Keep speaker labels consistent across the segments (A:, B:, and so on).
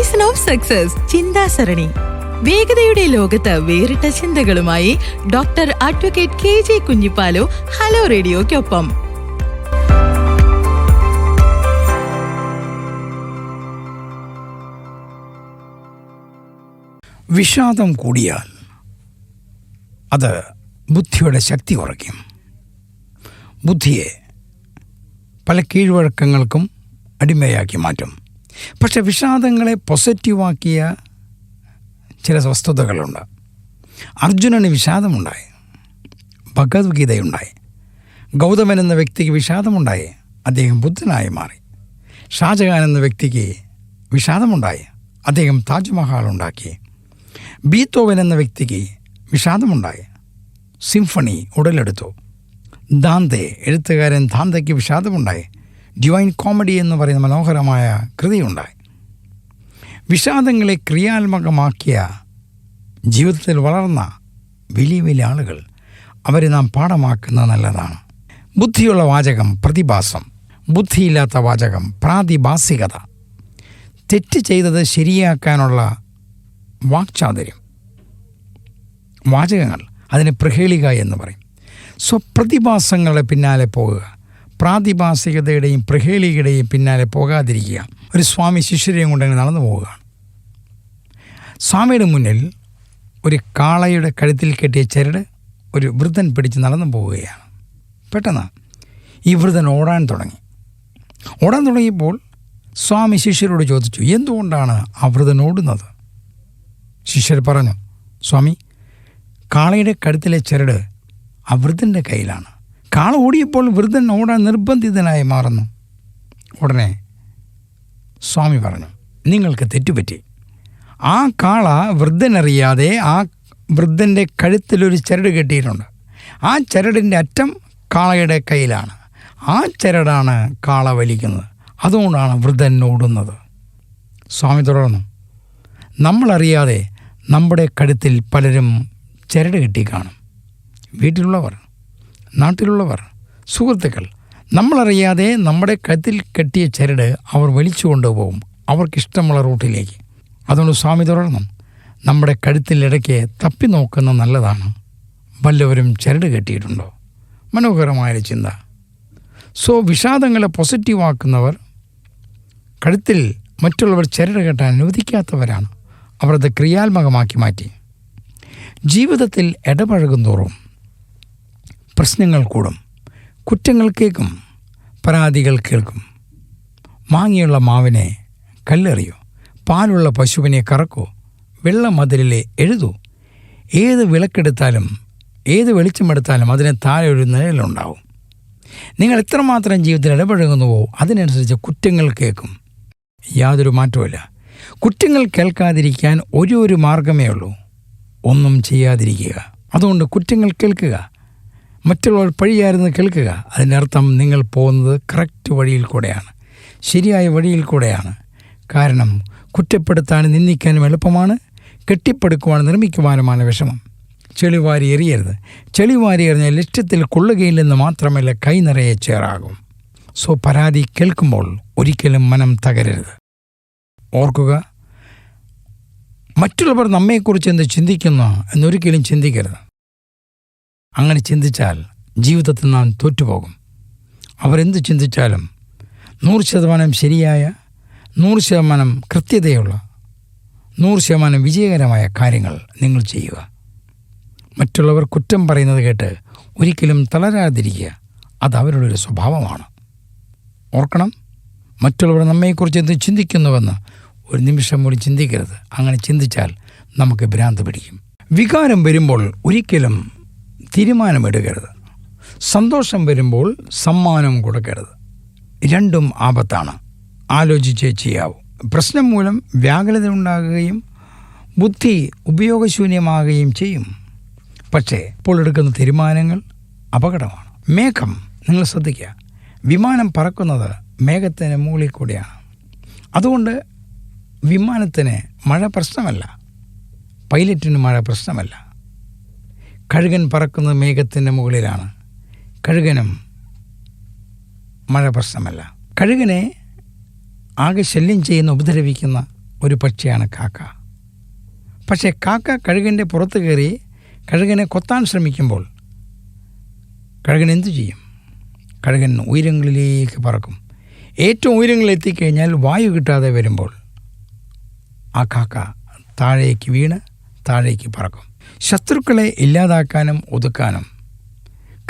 A: Season of success ചിന്താസരണി. വേഗതയുടെ ലോകത്ത് വേറിട്ട ചിന്തകളുമായി doctor advocate K J Kunhippalu hello റേഡിയോയ്ക്കൊപ്പം
B: വിഷാദം കൂടിയാൽ അത് ബുദ്ധിയുടെ ശക്തി കുറയ്ക്കും. ബുദ്ധിയെ പല കീഴ്വഴക്കങ്ങൾക്കും അടിമയാക്കി മാറ്റും. പക്ഷെ വിഷാദങ്ങളെ പോസിറ്റീവാക്കിയ ചില വസ്തുതകളുണ്ട് അർജുനന് വിഷാദമുണ്ടായി. ഭഗവത്ഗീതയുണ്ടായി. ഗൗതമൻ എന്ന വ്യക്തിക്ക് വിഷാദമുണ്ടായി. അദ്ദേഹം ബുദ്ധനായി മാറി. ഷാജഹാൻ എന്ന വ്യക്തിക്ക് വിഷാദമുണ്ടായി. അദ്ദേഹം താജ്മഹൽ ഉണ്ടാക്കി. ബീത്തോവൻ എന്ന വ്യക്തിക്ക് വിഷാദമുണ്ടായി. സിംഫണി ഉടലെടുത്തു. ദാന്തെ എഴുത്തുകാരൻ ദാന്തയ്ക്ക് വിഷാദമുണ്ടായി. ഡിവൈൻ കോമഡി എന്ന് പറയുന്ന മനോഹരമായ കൃതിയുണ്ടായി. വിഷാദങ്ങളെ ക്രിയാത്മകമാക്കിയ ജീവിതത്തിൽ വളർന്ന വലിയ വലിയ ആളുകൾ അവരെ നാം പാഠമാക്കുന്നത് നല്ലതാണ്. ബുദ്ധിയുള്ള വാചകം പ്രതിഭാസം ബുദ്ധിയില്ലാത്ത വാചകം പ്രാതിഭാസികത. തെറ്റ് ചെയ്തത് ശരിയാക്കാനുള്ള വാക്ചാതുര്യം. വാചകങ്ങൾ അതിന് പ്രഹേളിക എന്ന് പറയും. സ്വപ്രതിഭാസങ്ങളുടെ പിന്നാലെ പോകുക. പ്രാതിഭാസികതയുടെയും പ്രഹേളികയുടെയും പിന്നാലെ പോകാതിരിക്കുക. ഒരു സ്വാമി ശിഷ്യരെയും കൊണ്ട് അങ്ങനെ നടന്നു പോവുകയാണ്. സ്വാമിയുടെ മുന്നിൽ ഒരു കാളയുടെ കഴുത്തിൽ കെട്ടിയ ചരട് ഒരു വൃദ്ധൻ പിടിച്ച് നടന്നു പോവുകയാണ്. പെട്ടെന്ന് ഈ വൃദ്ധൻ ഓടാൻ തുടങ്ങി. ഓടാൻ തുടങ്ങിയപ്പോൾ സ്വാമി ശിഷ്യരോട് ചോദിച്ചു എന്തുകൊണ്ടാണ് ആ വൃദ്ധൻ ഓടുന്നത്? ശിഷ്യർ പറഞ്ഞു സ്വാമി കാളയുടെ കഴുത്തിലെ ചരട് ആ വൃദ്ധന്റെ കയ്യിലാണ്. കാള ഓടിയപ്പോൾ വൃദ്ധൻ ഓടാൻ നിർബന്ധിതനായി മാറുന്നു. ഉടനെ സ്വാമി പറഞ്ഞു നിങ്ങൾക്ക് തെറ്റുപറ്റി. ആ കാള വൃദ്ധനറിയാതെ ആ വൃദ്ധന്റെ കഴുത്തിലൊരു ചരട് കെട്ടിയിട്ടുണ്ട്. ആ ചരടിന്റെ അറ്റം കാളയുടെ കയ്യിലാണ്. ആ ചരടാണ് കാള വലിക്കുന്നത്. അതുകൊണ്ടാണ് വൃദ്ധൻ ഓടുന്നത്. സ്വാമി തുടർന്നു നമ്മളറിയാതെ നമ്മുടെ കഴുത്തിൽ പലരും ചരട് കെട്ടി കാണും. വീട്ടിലുള്ളവർ നാട്ടിലുള്ളവർ സുഹൃത്തുക്കൾ നമ്മളറിയാതെ നമ്മുടെ കത്തിൽ കെട്ടിയ ചരട് അവർ വലിച്ചു കൊണ്ടുപോകും അവർക്കിഷ്ടമുള്ള റൂട്ടിലേക്ക്. അതുകൊണ്ട് സ്വാമി തുടർന്നു നമ്മുടെ കഴുത്തിലിടയ്ക്ക് തപ്പി നോക്കുന്ന നല്ലതാണ്. വല്ലവരും ചരട് കെട്ടിയിട്ടുണ്ടോ? മനോഹരമായ ചിന്ത. സോ വിഷാദങ്ങളെ പോസിറ്റീവാക്കുന്നവർ കഴുത്തിൽ മറ്റുള്ളവർ ചരട് കെട്ടാൻ അനുവദിക്കാത്തവരാണ്. അവർ അത് ക്രിയാത്മകമാക്കി മാറ്റി. ജീവിതത്തിൽ ഇടപഴകും തോറും പ്രശ്നങ്ങൾ കൂടും കുറ്റങ്ങൾ കേൾക്കും പരാതികൾ കേൾക്കും. മാങ്ങിയുള്ള മാവിനെ കല്ലെറിയോ പാലുള്ള പശുവിനെ കറക്കൂ വെള്ളമതിലിലെ എഴുതൂ. ഏത് വിളക്കെടുത്താലും ഏത് വെളിച്ചമെടുത്താലും അതിന് താഴെ ഒരു നിഴലുണ്ടാവും. നിങ്ങൾ എത്രമാത്രം ജീവിതത്തിൽ ഇടപഴകുന്നുവോ അതിനനുസരിച്ച് കുറ്റങ്ങൾ കേൾക്കും. യാതൊരു മാറ്റവുമില്ല. കുറ്റങ്ങൾ കേൾക്കാതിരിക്കാൻ ഒരു ഒരു മാർഗമേ ഉള്ളൂ. ഒന്നും ചെയ്യാതിരിക്കുക. അതുകൊണ്ട് കുറ്റങ്ങൾ കേൾക്കുക. മറ്റുള്ളവർ പഴിയായിരുന്നു കേൾക്കുക. അതിനർത്ഥം നിങ്ങൾ പോകുന്നത് കറക്റ്റ് വഴിയിൽ കൂടെയാണ്. ശരിയായ വഴിയിൽ കൂടെയാണ്. കാരണം കുറ്റപ്പെടുത്താനും നിന്ദിക്കാനും എളുപ്പമാണ്. കെട്ടിപ്പടുക്കുവാനും നിർമ്മിക്കുവാനുമാണ് വിഷമം. ചെളിവാരി എറിയരുത്. ചെളിവാരി എറിഞ്ഞ ലക്ഷ്യത്തിൽ കൊള്ളുകയില്ലെന്ന് മാത്രമല്ല കൈ നിറയെ ചേറാകും. സോ പരാതി കേൾക്കുമ്പോൾ ഒരിക്കലും മനം തകരരുത്. ഓർക്കുക മറ്റുള്ളവർ നമ്മെക്കുറിച്ച് എന്ത് ചിന്തിക്കുന്നു എന്നൊരിക്കലും ചിന്തിക്കരുത്. അങ്ങനെ ചിന്തിച്ചാൽ ജീവിതത്തിൽ നാം തോറ്റുപോകും. അവരെന്ത് ചിന്തിച്ചാലും നൂറ് ശതമാനം ശരിയായ നൂറ് ശതമാനം കൃത്യതയുള്ള നൂറ് ശതമാനം വിജയകരമായ കാര്യങ്ങൾ നിങ്ങൾ ചെയ്യുക. മറ്റുള്ളവർ കുറ്റം പറയുന്നത് കേട്ട് ഒരിക്കലും തളരാതിരിക്കുക അത് അവരുടെ ഒരു സ്വഭാവമാണ്. ഓർക്കണം മറ്റുള്ളവർ നമ്മെക്കുറിച്ച് എന്ത് ചിന്തിക്കുന്നുവെന്ന് ഒരു നിമിഷം കൂടി ചിന്തിക്കരുത്. അങ്ങനെ ചിന്തിച്ചാൽ നമുക്ക് ഭ്രാന്ത് പിടിക്കും. വികാരം വരുമ്പോൾ ഒരിക്കലും തീരുമാനമെടുക്കരുത്. സന്തോഷം വരുമ്പോൾ സമ്മാനം കൊടുക്കരുത്. രണ്ടും ആപത്താണ്. ആലോചിച്ചേ ചെയ്യാവൂ. പ്രശ്നം മൂലം വ്യാകുലത ഉണ്ടാകുകയും ബുദ്ധി ഉപയോഗശൂന്യമാകുകയും ചെയ്യും. പക്ഷേ ഇപ്പോൾ എടുക്കുന്ന തീരുമാനങ്ങൾ അപകടമാണ്. മേഘം നിങ്ങൾ ശ്രദ്ധിക്കുക. വിമാനം പറക്കുന്നത് മേഘത്തിന് മുകളിൽ കൂടിയാണ്. അതുകൊണ്ട് വിമാനത്തിന് മഴ പ്രശ്നമല്ല. പൈലറ്റിന് മഴ പ്രശ്നമല്ല. കഴുകൻ പറക്കുന്നത് മേഘത്തിന്റെ മുകളിലാണ്. കഴുകനും മഴ പ്രശ്നമല്ല. കഴുകനെ ആകെ ശല്യം ചെയ്യുന്ന ഉപദ്രവിക്കുന്ന ഒരു പക്ഷിയാണ് കാക്ക. പക്ഷേ കാക്ക കഴുകന്റെ പുറത്ത് കയറി കഴുകനെ കൊത്താൻ ശ്രമിക്കുമ്പോൾ കഴുകൻ എന്തു ചെയ്യും? കഴുകൻ ഉയരങ്ങളിലേക്ക് പറക്കും. ഏറ്റവും ഉയരങ്ങളിൽ എത്തിക്കഴിഞ്ഞാൽ വായു കിട്ടാതെ വരുമ്പോൾ ആ കാക്ക താഴേക്ക് വീണ് താഴേക്ക് പറക്കും. ശത്രുക്കളെ ഇല്ലാതാക്കാനും ഒതുക്കാനും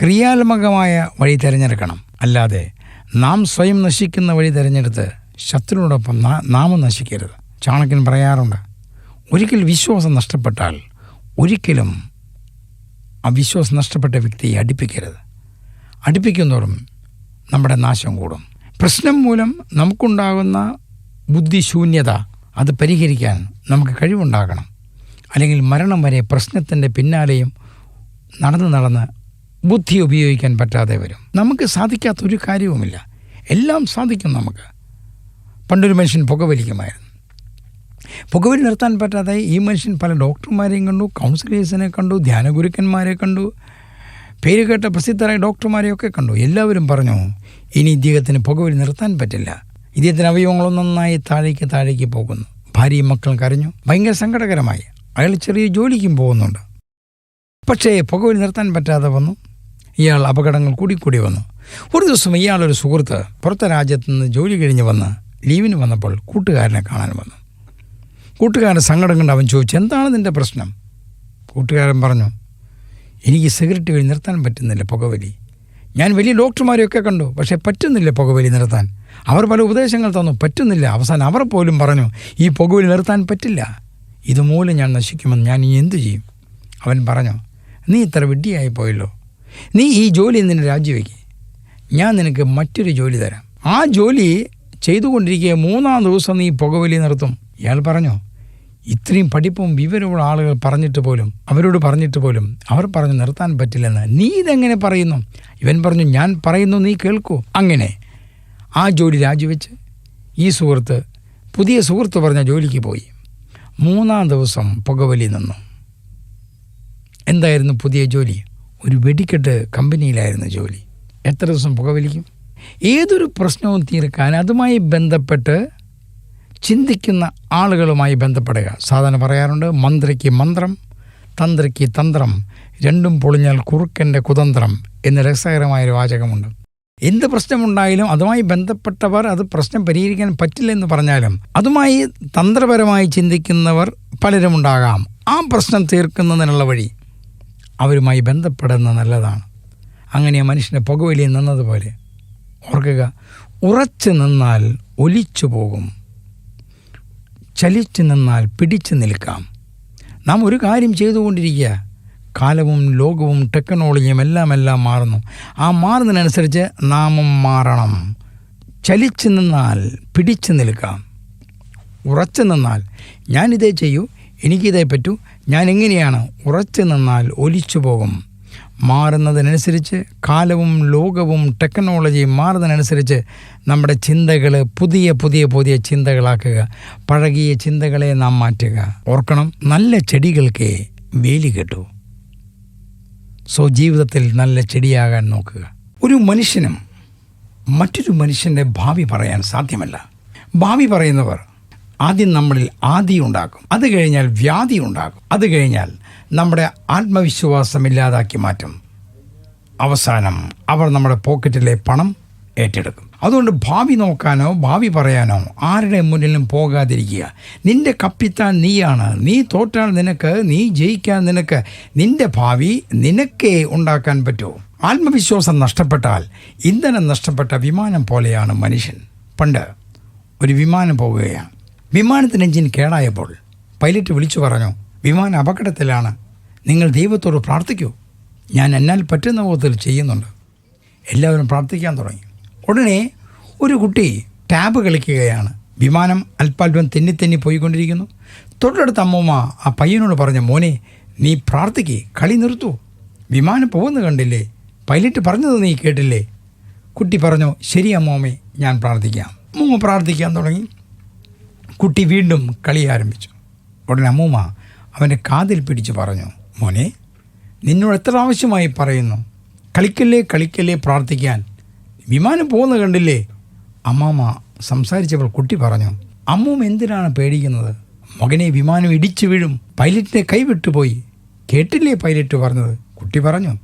B: ക്രിയാത്മകമായ വഴി തിരഞ്ഞെടുക്കണം. അല്ലാതെ നാം സ്വയം നശിക്കുന്ന വഴി തിരഞ്ഞെടുത്ത് ശത്രുവിനോടൊപ്പം നാമം നശിക്കരുത്. ചാണക്യൻ പറയാറുണ്ട് ഒരിക്കൽ വിശ്വാസം നഷ്ടപ്പെട്ടാൽ ഒരിക്കലും ആ വിശ്വാസം നഷ്ടപ്പെട്ട വ്യക്തിയെ അടുപ്പിക്കരുത്. അടുപ്പിക്കുന്നതോറും നമ്മുടെ നാശം കൂടും. പ്രശ്നം മൂലം നമുക്കുണ്ടാകുന്ന ബുദ്ധിശൂന്യത അത് പരിഹരിക്കാൻ നമുക്ക് കഴിവുണ്ടാകണം. അല്ലെങ്കിൽ മരണം വരെ പ്രശ്നത്തിന്റെ പിന്നാലെയും നടന്ന് നടന്ന് ബുദ്ധി ഉപയോഗിക്കാൻ പറ്റാതെ വരും. നമുക്ക് സാധിക്കാത്ത ഒരു കാര്യവുമില്ല. എല്ലാം സാധിക്കും നമുക്ക്. പണ്ടൊരു മനുഷ്യൻ പുകവലിക്കുമായിരുന്നു. പുകവലി നിർത്താൻ പറ്റാതെ ഈ മനുഷ്യൻ പല ഡോക്ടർമാരെയും കണ്ടു കൗൺസിലേഴ്സിനെ കണ്ടു ധ്യാനഗുരുക്കന്മാരെ കണ്ടു പേര് കേട്ട പ്രസിദ്ധരായ ഡോക്ടർമാരെയൊക്കെ കണ്ടു. എല്ലാവരും പറഞ്ഞു ഇനി ഇദ്ദേഹത്തിന് പുകവലി നിർത്താൻ പറ്റില്ല. ഇദ്ദേഹത്തിന് അവയവങ്ങളും നന്നായി താഴേക്ക് താഴേക്ക് പോകുന്നു. ഭാര്യയും മക്കളും കരഞ്ഞു. ഭയങ്കര സങ്കടകരമായി. അയാൾ ചെറിയ ജോലിക്കും പോകുന്നുണ്ട്. പക്ഷേ പുകവലി നിർത്താൻ പറ്റാതെ വന്നു. ഇയാൾ അപകടങ്ങൾ കൂടിക്കൂടി വന്നു. ഒരു ദിവസം ഇയാളൊരു സുഹൃത്ത് പുറത്തെ രാജ്യത്ത് നിന്ന് ജോലി കഴിഞ്ഞ് വന്ന് ലീവിന് വന്നപ്പോൾ കൂട്ടുകാരനെ കാണാൻ വന്നു. കൂട്ടുകാരൻ സങ്കടം കണ്ട് അവൻ ചോദിച്ചു എന്താണ് നിന്റെ പ്രശ്നം? കൂട്ടുകാരൻ പറഞ്ഞു എനിക്ക് സിഗരറ്റ് വഴി നിർത്താൻ പറ്റുന്നില്ല പുകവലി. ഞാൻ വലിയ ഡോക്ടർമാരെയൊക്കെ കണ്ടു പക്ഷേ പറ്റുന്നില്ല പുകവലി നിർത്താൻ. അവർ പല ഉപദേശങ്ങൾ തന്നു പറ്റുന്നില്ല. അവസാനം അവർ പോലും പറഞ്ഞു ഈ പുകവലി നിർത്താൻ പറ്റില്ല. ഇതുമൂലം ഞാൻ നശിക്കുമെന്ന് ഞാൻ ഇനി എന്തു ചെയ്യും? അവൻ പറഞ്ഞു നീ ഇത്ര വിഡ്ഢിയായി പോയല്ലോ. നീ ഈ ജോലി നിന്നെ രാജിവെക്ക്. ഞാൻ നിനക്ക് മറ്റൊരു ജോലി തരാം. ആ ജോലി ചെയ്തുകൊണ്ടിരിക്കുക മൂന്നാം ദിവസം നീ പുകവലി നിർത്തും. ഇയാൾ പറഞ്ഞു ഇത്രയും പഠിപ്പും വിവരമുള്ള ആളുകൾ പറഞ്ഞിട്ട് പോലും അവരോട് പറഞ്ഞിട്ട് പോലും അവർ പറഞ്ഞു നിർത്താൻ പറ്റില്ലെന്ന്. നീ ഇതെങ്ങനെ പറയുന്നു? ഇവൻ പറഞ്ഞു ഞാൻ പറയുന്നു നീ കേൾക്കൂ. അങ്ങനെ ആ ജോലി രാജിവെച്ച് ഈ സുഹൃത്ത് പുതിയ സുഹൃത്ത് പറഞ്ഞ ജോലിക്ക് പോയി. മൂന്നാം ദിവസം പുകവലി നിന്നു. എന്തായിരുന്നു പുതിയ ജോലി? ഒരു വെടിക്കെട്ട് കമ്പനിയിലായിരുന്നു ജോലി. എത്ര ദിവസം പുകവലിക്കും? ഏതൊരു പ്രശ്നവും തീർക്കാൻ അതുമായി ബന്ധപ്പെട്ട് ചിന്തിക്കുന്ന ആളുകളുമായി ബന്ധപ്പെടുക. സാധാരണ പറയാറുണ്ട് മന്ത്രിക്ക് മന്ത്രം തന്ത്രിക്ക് തന്ത്രം രണ്ടും പൊളിഞ്ഞാൽ കുറുക്കന്റെ കുതന്ത്രം എന്ന രസകരമായൊരു വാചകമുണ്ട്. എന്ത് പ്രശ്നമുണ്ടായാലും അതുമായി ബന്ധപ്പെട്ടവർ അത് പ്രശ്നം പരിഹരിക്കാൻ പറ്റില്ലെന്ന് പറഞ്ഞാലും അതുമായി തന്ത്രപരമായി ചിന്തിക്കുന്നവർ പലരും പലരുമുണ്ടാകാം ആ പ്രശ്നം തീർക്കുന്നതിനുള്ള വഴി അവരുമായി ബന്ധപ്പെടുന്നത് നല്ലതാണ്. അങ്ങനെ ആ മനുഷ്യന്റെ പുകവലി നിന്നതുപോലെ. ഓർക്കുക ഉറച്ചു നിന്നാൽ ഒലിച്ചു പോകും. ചലിച്ചു നിന്നാൽ പിടിച്ചു നിൽക്കാം. നാം ഒരു കാര്യം ചെയ്തുകൊണ്ടിരിക്കുക. കാലവും ലോകവും ടെക്നോളജിയും എല്ലാം എല്ലാം മാറുന്നു. ആ മാറുന്നതിനനുസരിച്ച് നാമും മാറണം. ചലിച്ചു നിന്നാൽ പിടിച്ചു നിൽക്കാം. ഉറച്ചു നിന്നാൽ ഞാനിതേ ചെയ്യൂ എനിക്കിതേ പറ്റൂ ഞാൻ എങ്ങനെയാണ് ഉറച്ചു നിന്നാൽ ഒലിച്ചു പോകും? മാറുന്നതിനനുസരിച്ച് കാലവും ലോകവും ടെക്നോളജിയും മാറുന്നതിനനുസരിച്ച് നമ്മുടെ ചിന്തകൾ പുതിയ പുതിയ പുതിയ ചിന്തകളാക്കുക. പഴകിയ ചിന്തകളെ നാം മാറ്റുക. ഓർക്കണം നല്ല ചെടികൾക്ക് വേലി കെട്ടു. സോ ജീവിതത്തിൽ നല്ല ചെടിയാകാൻ നോക്കുക. ഒരു മനുഷ്യനും മറ്റൊരു മനുഷ്യന്റെ ഭാവി പറയാൻ സാധ്യമല്ല. ഭാവി പറയുന്നവർ ആദ്യം നമ്മളിൽ ആദി ഉണ്ടാക്കും. അത് കഴിഞ്ഞാൽ വ്യാധി ഉണ്ടാക്കും. അത് കഴിഞ്ഞാൽ നമ്മുടെ ആത്മവിശ്വാസം ഇല്ലാതാക്കി മാറ്റും. അവസാനം അവർ നമ്മുടെ പോക്കറ്റിലെ പണം ഏറ്റെടുക്കും. അതുകൊണ്ട് ഭാവി നോക്കാനോ ഭാവി പറയാനോ ആരുടെ മുന്നിലും പോകാതിരിക്കുക. നിന്റെ കപ്പിത്താൻ നീയാണ്. നീ തോറ്റാൽ നിനക്ക് നീ ജയിക്കാൻ നിനക്ക് നിന്റെ ഭാവി നിനക്കേ ഉണ്ടാക്കാൻ പറ്റൂ. ആത്മവിശ്വാസം നഷ്ടപ്പെട്ടാൽ ഇന്ധനം നഷ്ടപ്പെട്ട വിമാനം പോലെയാണ് മനുഷ്യൻ. പണ്ട് ഒരു വിമാനം പോവുകയാണ്. വിമാനത്തിന് എഞ്ചിൻ കേടായപ്പോൾ പൈലറ്റ് വിളിച്ചു പറഞ്ഞു വിമാനം അപകടത്തിലാണ്. നിങ്ങൾ ദൈവത്തോട് പ്രാർത്ഥിക്കൂ. ഞാൻ എന്നാൽ പറ്റുന്ന വിധത്തിൽ ചെയ്യുന്നുണ്ട്. എല്ലാവരും പ്രാർത്ഥിക്കാൻ തുടങ്ങി. ഉടനെ ഒരു കുട്ടി ടാബ് കളിക്കുകയാണ്. വിമാനം അല്പാൽപ്പം തെന്നി തെന്നി പോയിക്കൊണ്ടിരിക്കുന്നു. തൊട്ടടുത്ത അമ്മൂമ്മ ആ പയ്യനോട് പറഞ്ഞ മോനെ നീ പ്രാർത്ഥിക്ക് കളി നിർത്തൂ. വിമാനം പോകുന്ന കണ്ടില്ലേ? പൈലറ്റ് പറഞ്ഞത് നീ കേട്ടില്ലേ? കുട്ടി പറഞ്ഞു ശരി അമ്മൂമ്മേ ഞാൻ പ്രാർത്ഥിക്കാം. അമ്മൂമ്മ പ്രാർത്ഥിക്കാൻ തുടങ്ങി. കുട്ടി വീണ്ടും കളി ആരംഭിച്ചു. ഉടനെ അമ്മൂമ്മ അവന്റെ കാതിൽ പിടിച്ച് പറഞ്ഞു മോനെ നിന്നോട് എത്ര ആവശ്യമായി പറയുന്നു? കളിക്കല്ലേ കളിക്കല്ലേ പ്രാർത്ഥിക്കാൻ? വിമാനം പോകുന്ന കണ്ടില്ലേ? അമ്മാമ്മ സംസാരിച്ചപ്പോൾ കുട്ടി പറഞ്ഞു അമ്മൂമ്മ എന്തിനാണ് പേടിക്കുന്നത്? മകനെ വിമാനം ഇടിച്ചു വീഴും. പൈലറ്റിനെ കൈവിട്ടുപോയി കേട്ടില്ലേ? പൈലറ്റ് പറഞ്ഞത്. കുട്ടി പറഞ്ഞു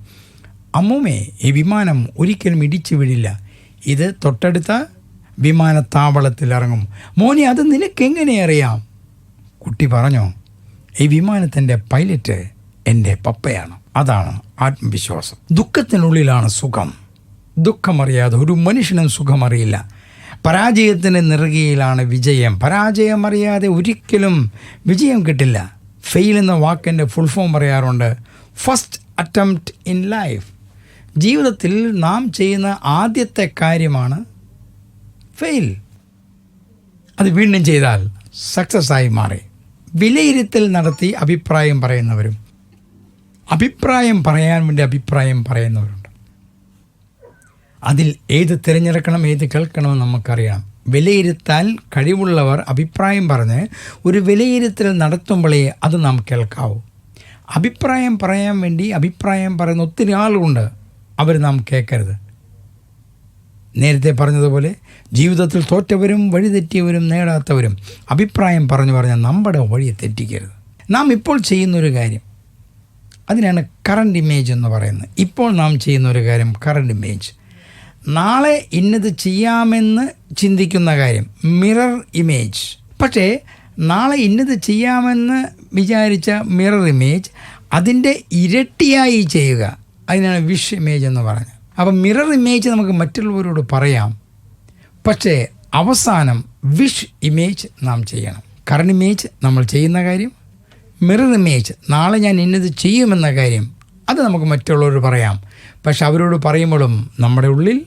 B: അമ്മൂമ്മേ ഈ വിമാനം ഒരിക്കലും ഇടിച്ചു വീഴില്ല. ഇത് തൊട്ടടുത്ത വിമാനത്താവളത്തിൽ ഇറങ്ങും. മോനെ അത് നിനക്കെങ്ങനെ അറിയാം? കുട്ടി പറഞ്ഞു ഈ വിമാനത്തിന്റെ പൈലറ്റ് എന്റെ പപ്പയാണ്. അതാണ് ആത്മവിശ്വാസം. ദുഃഖത്തിനുള്ളിലാണ് സുഖം. ദുഃഖമറിയാതെ ഒരു മനുഷ്യനും സുഖമറിയില്ല. പരാജയത്തിന്റെ നെറുകയിലാണ് വിജയം. പരാജയം അറിയാതെ ഒരിക്കലും വിജയം കിട്ടില്ല. ഫെയിൽ എന്ന വാക്കിന്റെ ഫുൾ ഫോം പറയാറുണ്ട് ഫസ്റ്റ് അറ്റംപ്റ്റ് ഇൻ ലൈഫ് ജീവിതത്തിൽ നാം ചെയ്യുന്ന ആദ്യത്തെ കാര്യമാണ് ഫെയിൽ അത് വീണ്ടും ചെയ്താൽ സക്സസ് ആയി മാറി. വിലയിരുത്തൽ നടത്തി അഭിപ്രായം പറയുന്നവരും അഭിപ്രായം പറയാൻ വേണ്ടി അഭിപ്രായം പറയുന്നവരുണ്ട് അതിൽ ഏത് തിരഞ്ഞെടുക്കണം ഏത് കേൾക്കണമെന്ന് നമുക്കറിയാം. വിലയിരുത്താൻ കഴിവുള്ളവർ അഭിപ്രായം പറഞ്ഞ് ഒരു വിലയിരുത്തൽ നടത്തുമ്പോഴേ അത് നാം കേൾക്കാവൂ. അഭിപ്രായം പറയാൻ വേണ്ടി അഭിപ്രായം പറയുന്ന ഒത്തിരി ആളുകളുണ്ട്. അവർ നാം കേൾക്കരുത്. നേരത്തെ പറഞ്ഞതുപോലെ ജീവിതത്തിൽ തോറ്റവരും വഴിതെറ്റിയവരും നേടാത്തവരും അഭിപ്രായം പറഞ്ഞു പറഞ്ഞാൽ നമ്മുടെ വഴി തെറ്റിക്കരുത്. നാം ഇപ്പോൾ ചെയ്യുന്നൊരു കാര്യം അതിനാണ് കറണ്ട് ഇമേജ് എന്ന് പറയുന്നത്. ഇപ്പോൾ നാം ചെയ്യുന്ന ഒരു കാര്യം കറണ്ട് ഇമേജ് നാളെ ഇന്നത് ചെയ്യാമെന്ന് ചിന്തിക്കുന്ന കാര്യം. മിറർ ഇമേജ് പക്ഷേ നാളെ ഇന്നത് ചെയ്യാമെന്ന് വിചാരിച്ച മിറർ ഇമേജ് അതിന്റെ ഇരട്ടിയായി ചെയ്യുക. അതിനാണ് വിഷ് ഇമേജ് എന്ന് പറഞ്ഞത്. അപ്പം മിറർ ഇമേജ് നമുക്ക് മറ്റുള്ളവരോട് പറയാം. പക്ഷേ അവസാനം വിഷ് ഇമേജ് നാം ചെയ്യണം. കറണ്ട് ഇമേജ് നമ്മൾ ചെയ്യുന്ന കാര്യം മിറർ ഇമേജ് നാളെ ഞാൻ ഇന്നത് ചെയ്യുമെന്ന കാര്യം അത് നമുക്ക് മറ്റുള്ളവരോട് പറയാം. പക്ഷെ അവരോട് പറയുമ്പോഴും നമ്മുടെ ഉള്ളിൽ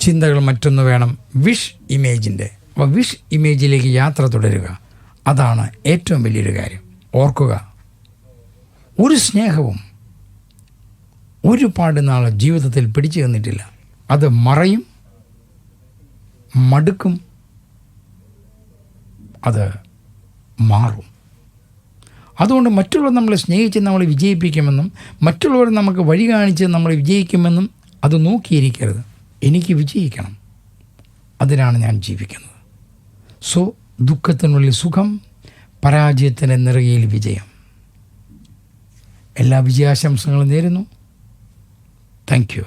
B: ചിന്തകൾ മറ്റൊന്ന് വേണം. വിഷ് ഇമേജിന്റെ അപ്പോൾ വിഷ് ഇമേജിലേക്ക് യാത്ര തുടരുക. അതാണ് ഏറ്റവും വലിയൊരു കാര്യം. ഓർക്കുക. ഒരു സ്നേഹവും ഒരുപാട് നാൾ ജീവിതത്തിൽ പിടിച്ചു തന്നിട്ടില്ല അത് മറയും മടുക്കും അത് മാറും. അതുകൊണ്ട് മറ്റുള്ളവർ നമ്മളെ സ്നേഹിച്ച് നമ്മളെ വിജയിപ്പിക്കുമെന്നും മറ്റുള്ളവർ നമുക്ക് വഴി കാണിച്ച് നമ്മളെ വിജയിക്കുമെന്നും അത് നോക്കിയിരിക്കരുത്. എനിക്ക് വിജയിക്കണം. അതിനാണ് ഞാൻ ജീവിക്കുന്നത്. സോ ദുഃഖത്തിനുള്ളിൽ സുഖം പരാജയത്തിന്റെ നിറകയിൽ വിജയം. എല്ലാ വിജയാശംസകളും നേരുന്നു. Thank you